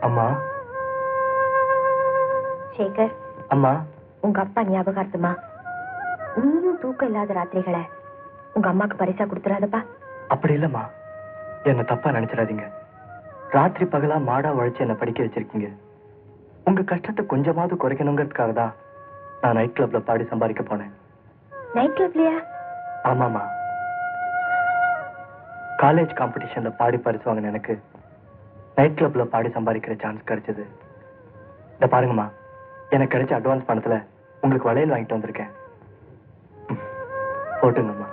அம்மா. சேகர். அம்மா. உங்க அப்பா ஞாபகார்த்தமா? நீயும் தூக்கம் இல்லாத ராத்திரிகளை உங்க அம்மாக்கு பரிசா கொடுத்துறாதப்பா. அப்படி இல்லம்மா. என்ன தப்பா நினைச்சிடாதீங்க. ராத்திரி பகலா மாடா உழைச்சு என்ன படிக்க வச்சிருக்கீங்க. உங்க கஷ்டத்தை கொஞ்சமாவது குறைக்கணுங்கிறதுக்காக தான் நான் நைட் கிளப்ல பாடி சம்பாதிக்க போனேன். நைட் கிளப்லயா ஆமாமா காலேஜ் காம்படிஷன்ல பாடி பரிசு வாங்கின எனக்கு நைட் கிளப்ல பாடி சம்பாதிக்கிற சான்ஸ் கிடைச்சது. இந்த பாருங்கம்மா எனக்கு கிடைச்ச அட்வான்ஸ் பணத்துல உங்களுக்கு வளையல் வாங்கிட்டு வந்திருக்கேன். போட்டுங்கம்மா.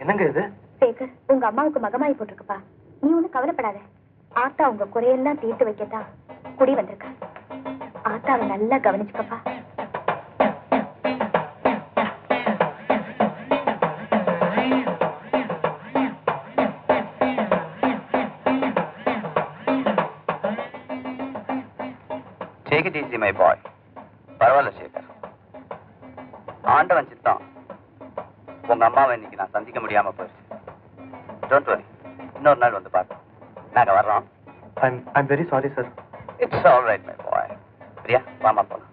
என்னங்க இது? சேகர் உங்க அம்மாவுக்கு மகமாயி போட்டிருக்குப்பா. நீ ஒண்ணும் கவலைப்படாத. ஆத்தா உங்க குறையெல்லாம் தீர்த்து வைக்கத்தான் குடி வந்திருக்கா. ஆத்தாவை நல்லா கவனிச்சுக்கப்பா. Take it easy my boy பரவாயில்ல சேகர். ஆண்டவன் சித்தம். உங்க அம்மாவை இன்னைக்கு நான் சந்திக்க முடியாம போயிடுச்சு. டோன்ட் வரி இன்னொரு நாள் வந்து பார்க்கலாம் நாங்க வர்றோம். I'm I'm very sorry sir it's all right my boy Priya வாமா போலாம்.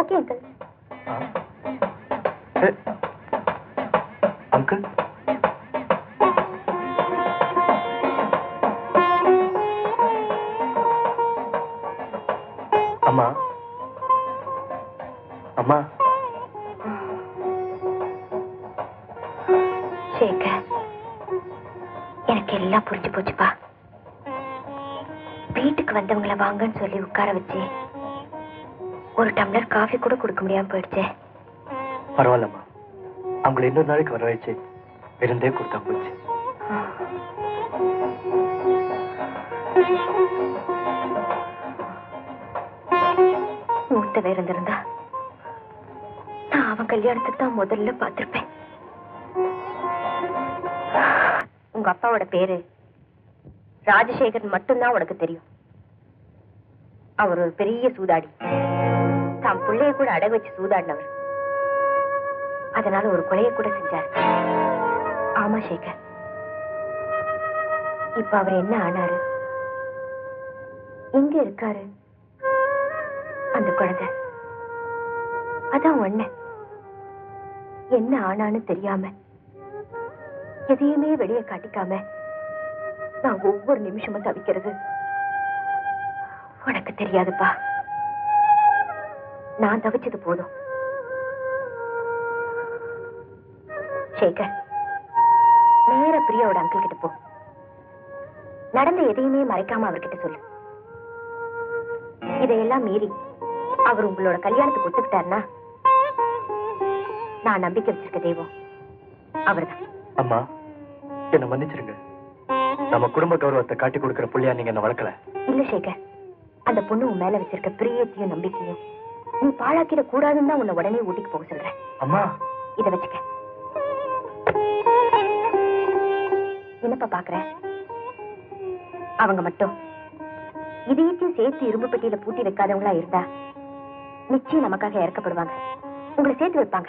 ஓகே அங்கிள் அங்கிள் அம்மா. அம்மா. சேகர் எனக்கு எல்லாம் புரிஞ்சு போச்சுப்பா. வீட்டுக்கு வந்தவங்கள வாங்கன்னு சொல்லி உட்கார வச்சு ஒரு டம்ளர் காஃபி கூட கொடுக்க முடியாம போயிடுச்சே. பரவாயில்லம்மா. அவங்களை இன்னொரு நாளைக்கு வர வச்சு விருந்தே கொடுத்தா போச்சு. மூத்த வேற இருந்திருந்தா நான் அவன் கல்யாணத்துக்கு தான் முதல்ல பார்த்திருப்பேன். உங்க அப்பாவோட பேரு ராஜசேகர் மட்டும்தான் உனக்கு தெரியும். அவர் ஒரு பெரிய சூதாடி. தான் பிள்ளைய கூட அடகு வச்சு சூதாடினவர். அதனால ஒரு கொலையை கூட செஞ்சார். ஆமா சேகர். இப்ப அவர் என்ன ஆனாரு? எங்க இருக்காரு? அந்த குழந்தை. அதான் ஒண்ணு என்ன ஆனான்னு தெரியாம எதையுமே வெளியே காட்டிக்காம நான் ஒவ்வொரு நிமிஷமும் தவிக்கிறது. உனக்கு தெரியாதுப்பா. நான் தவிச்சது போதும். சேகர் நேர பிரியாவோட அங்கிள் கிட்ட போ. நடந்த எதையுமே மறைக்காம அவர்கிட்ட சொல்லு. இதையெல்லாம் மீறி அவர் உங்களோட கல்யாணத்துக்கு ஒத்துக்கிட்டாருன்னா நான் நம்பிக்கை வச்சிருக்க தெய்வம். அவர்தான். அம்மா என்ன மன்னிச்சிருங்க. நம்ம குடும்ப கௌரவத்தை காட்டி கொடுக்கிற புள்ளையா நீங்க என்ன வளர்க்கல. இல்ல சேகர். அந்த பொண்ணு உன் மேல வச்சிருக்க பிரியத்தையும் நம்பிக்கையும் நீ பாழாக்கிட கூடாதுன்னு தான் உன்னை உடனே ஊட்டிக்கு போக சொல்றேன். அம்மா. இத வச்சுக்க. என்னப்பா பாக்குற? அவங்க மட்டும். இதயத்தையும் சேர்த்து இரும்பு பெட்டியில பூட்டி வைக்காதவங்களா இருந்தா நிச்சயம் நமக்காக இறக்கப்படுவாங்க. உங்களை சேர்த்து வைப்பாங்க.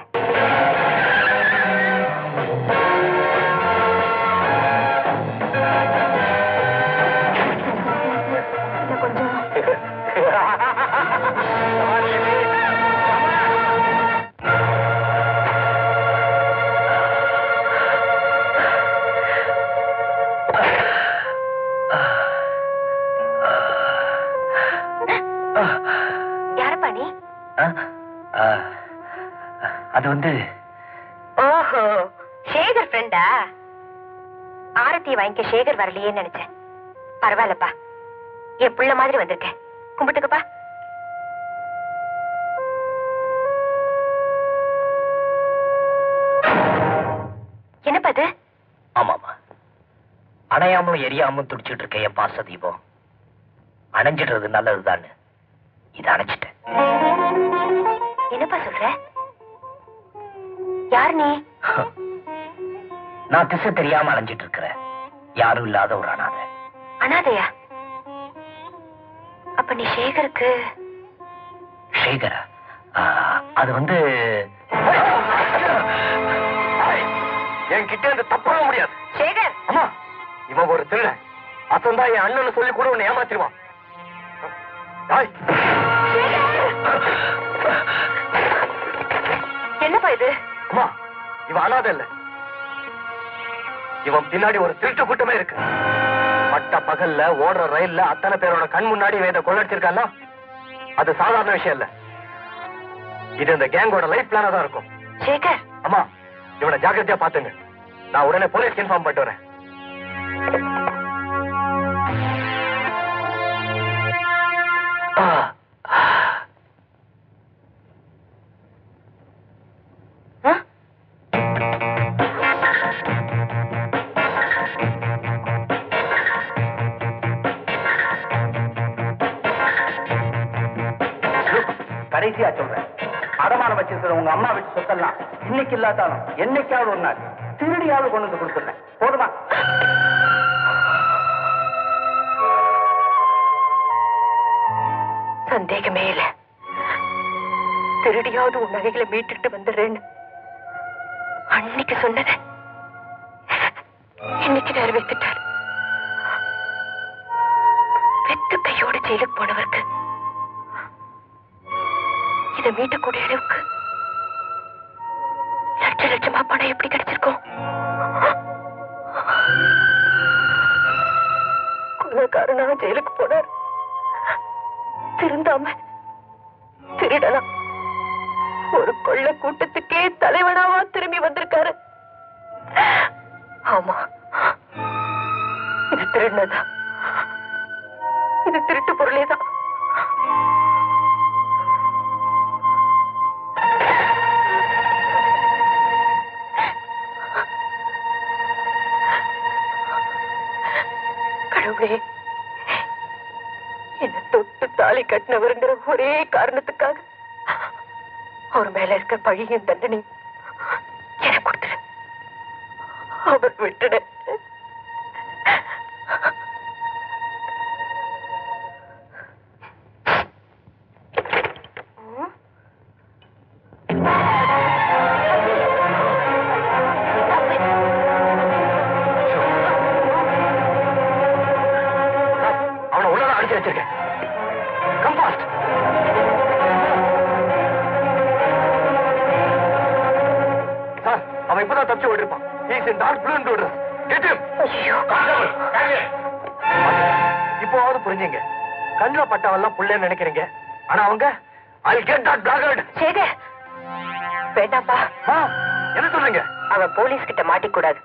அது வந்து ஓஹோ சேகர் ஃப்ரெண்டா ஆரத்தி வாங்கிக்க சேகர் வரலையேன்னு நினைச்சேன். பரவாயில்லப்பா. என் புள்ள மாதிரி வந்திருக்கேன் கும்பிட்டுக்கப்பா. என்னப்பா இது? ஆமாமா அணையாமலும் எரியாமலும் துடிச்சிட்டு இருக்க என் பாச தீபம். அணைஞ்சிடுறது நல்லதுதான்னு. இதை அணைச்சிட்டேன். என்னப்பா சொல்ற? யார் நீ? நான் திசை தெரியாம அலைஞ்சிட்டு இருக்கிறேன் யாரும் இல்லாத ஒரு அனாதை. அனாதையா? அப்ப நீ சேகருக்கு சேகரா? அது வந்து என் கிட்ட இருந்து தப்பவே முடியாது. சேகர்! அம்மா இவன் ஒரு திருடன். அசந்தா என் அண்ணன் சொல்லி கூட உன்னை ஏமாத்திடுவான். டேய், என்னப்பா இது? அம்மா இவன் அனாதை இல்ல. இவன் பின்னாடி ஒரு திருட்டு கூட்டமே இருக்கு. பட்ட பகல்ல ஓடுற ரயில்ல அத்தனை பேரோட கண் முன்னாடி இவன் இதை கொள்ளடிச்சிருக்கான்னா? அது சாதாரண விஷயம் இல்ல. இது இந்த கேங்கோட லைஃப் பிளானா தான் இருக்கும். சேகர். அம்மா இவனை ஜாக்கிரதையா பாத்துங்க நான் உடனே போலீஸ்க்கு இன்ஃபார்ம் பண்ணிட்டு வரேன். ஆ? இருக்கிற உங்க அம்மா வச்சு சொத்தெல்லாம் இன்னைக்கு இல்லாட்டாலும் என்னைக்காவது ஒரு நாள் திருடியாவது கொண்டு வந்து கொடுத்துருந்தேன் போதுமா? சந்தேகமே இல்ல. திருடியாவது உன் நகைகளை மீட்டுட்டு வந்துடுறேன்னு அன்னைக்கு சொன்னத இன்னைக்கு நிறைவேற்றிட்டார் வெத்து கையோடு ஜெயிலுக்கு போனவருக்கு இதை மீட்டக்கூடிய அளவுக்கு லட்சமா பணம் எப்படி கிடைச்சிருக்கும்? கொலைக்காரனா ஜெயிலுக்கு போனார். திருந்தாம திருடலாம். ஒரு கொள்ள கூட்டத்துக்கே தலைவனாவா திரும்பி வந்திருக்காரு. ஆமா. இது திருடினதா இது திருட்டு பொருளேதான். கடவுளே என்ன தொட்டு தாலி கட்டினவருங்கிற ஒரே காரணத்துக்காக அவர் மேல இருக்க பழியின் தண்டனை எனக்கு கொடுத்துரு. அவர் விட்டுட. தப்பிச்சு ஓடிருப்பான் is in dark blue and dress get him இப்போவாவது புரிஞ்சுங்க. கண்ணுல பட்டவெல்லாம் புள்ளன்னு நினைக்கிறீங்க. ஆனா அவங்க I'll get that blackguard Sekar வேண்டாப்பா. என்ன சொல்றீங்க? அவன் போலீஸ் கிட்ட மாட்டிக்கூடாது.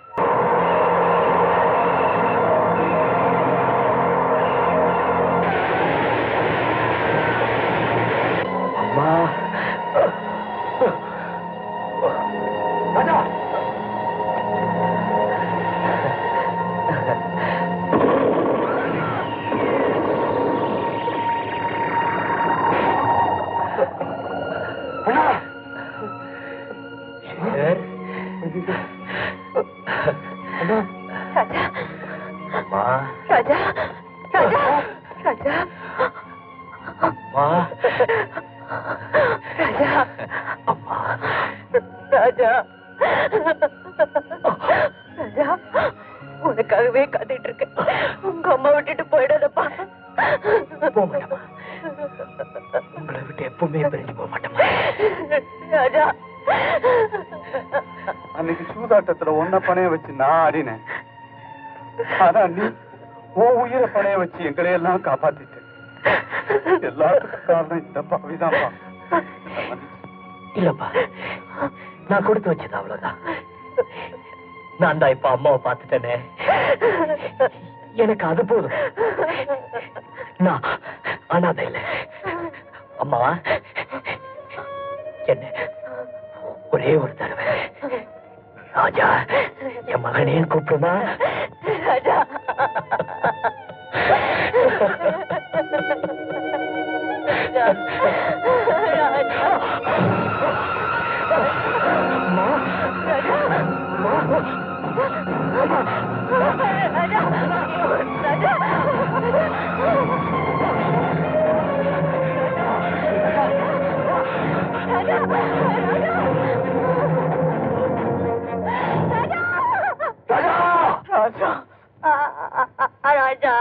ராஜா. அம்மா. ராஜா. ராஜா உனக்காகவே காத்துட்டு இருக்கேன். உங்க அம்மா விட்டுட்டு போயிடாதப்பா. உங்களை விட்டு எப்பவுமே பிரிஞ்சு போக மாட்டேம்மா. ராஜா. அன்னைக்கு சூதாட்டத்துல ஒன்ன பணைய வச்சு நான் ஆடினேன். ஆனா நீ உன் உயிரை பணைய வச்சு எங்களை எல்லாம் காப்பாத்திட்ட. எல்லாத்துக்கும் காரணம் இந்த பாவிதான்ப்பா இல்லப்பா நான் கொடுத்து வச்சது அவ்வளவுதான். நான் தான் இப்ப அம்மாவை பார்த்துட்டேனே. எனக்கு அது போதும். நான் அனாதை இல்லை. அம்மா என்ன ஒரே ஒரு தடவை. ராஜா என் மகனேன்னு கூப்பிடுமா? ராஜா. ராஜா.